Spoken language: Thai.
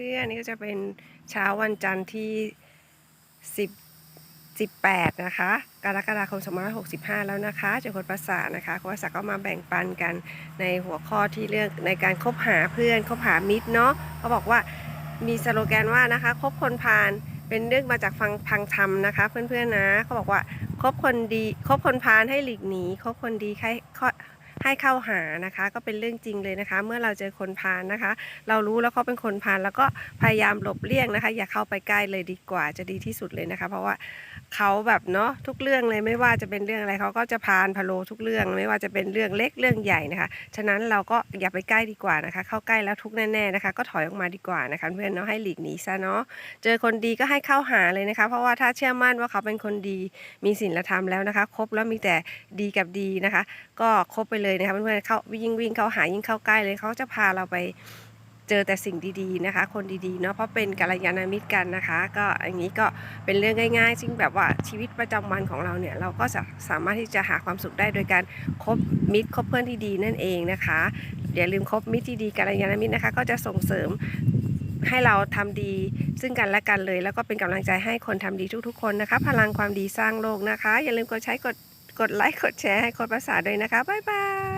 เพื่อนนี่ก็จะเป็นเช้าวันจันทร์ที่ 10 18 นะคะกรกฎาคม2565 แล้วนะคะเจอคนภาษานะคะคนภาษาก็มาแบ่งปันกันในหัวข้อที่เรื่องในการคบหาเพื่อนคบหามิตรเนาะเขาบอกว่ามีสโลแกนว่านะคะคบคนพาลเป็นเรื่องมาจากฟังพังธรรมนะคะ เพื่อนๆนะเขาบอกว่าคบคนดีคบคนพาลให้หลีกหนีคบคนดีให้ ให้เข้าหานะคะ ก็เป็นเรื่องจริงเลยนะคะ เมื่อเราเจอคนพาลนะคะ เรารู้แล้วเขาเป็นคนพาลแล้วก็พยายามหลบเลี่ยงนะคะ อย่าเข้าไปใกล้เลยดีกว่าจะดีที่สุดเลยนะคะ เพราะว่าเขาแบบเนาะทุกเรื่องเลยไม่ว่าจะเป็นเรื่องอะไรเขาก็จะพาลพะโลทุกเรื่อง ไม่ว่าจะเป็นเรื่องเล็กเรื่องใหญ่นะคะ ฉะนั้นเราก็อย่าไปใกล้ดีกว่านะคะ เข้าใกล้แล้วทุกแน่ๆนะคะ ก็ถอยออกมาดีกว่านะคะเพื่อนเนาะให้หลีกหนีซะเนาะเจอคนดีก็ให้เข้าหาเลยนะคะ เพราะว่าถ้าเชื่อมั่นว่าเขาเป็นคนดีมีศีลธรรมแล้วนะคะคบแล้วมีแต่ดีกับดีนะคะ ก็คบไปเลยเลยนะคะเพื่อนๆเขายิ่งวิ่งเขาหายิ่งเข้าใกล้เลยเขาจะพาเราไปเจอแต่สิ่งดีๆนะคะ คนดีๆเนาะเพราะเป็นกัลยาณมิตรกันนะคะ ก็อย่างนี้ก็เป็นเรื่องง่าย ๆ ซึ่งแบบว่าชีวิตประจำวันของเราเนี่ยเราก็จะสามารถที่จะหาความสุขได้โดยการคบมิตรคบเพื่อนที่ดีนั่นเองนะคะอย่าลืมคบมิตรที่ดีกัลยาณมิตรนะคะ ก็จะส่งเสริมให้เราทำดีซึ่งกันและกันเลย แล้วก็เป็นกำลังใจให้คนทำดีทุกๆ คนนะคะ พลังความดีสร้างโลกนะคะ อย่าลืมกดใช้กด กดไลค์กดแชร์ให้คนภาษาด้วยนะคะ บ๊ายบาย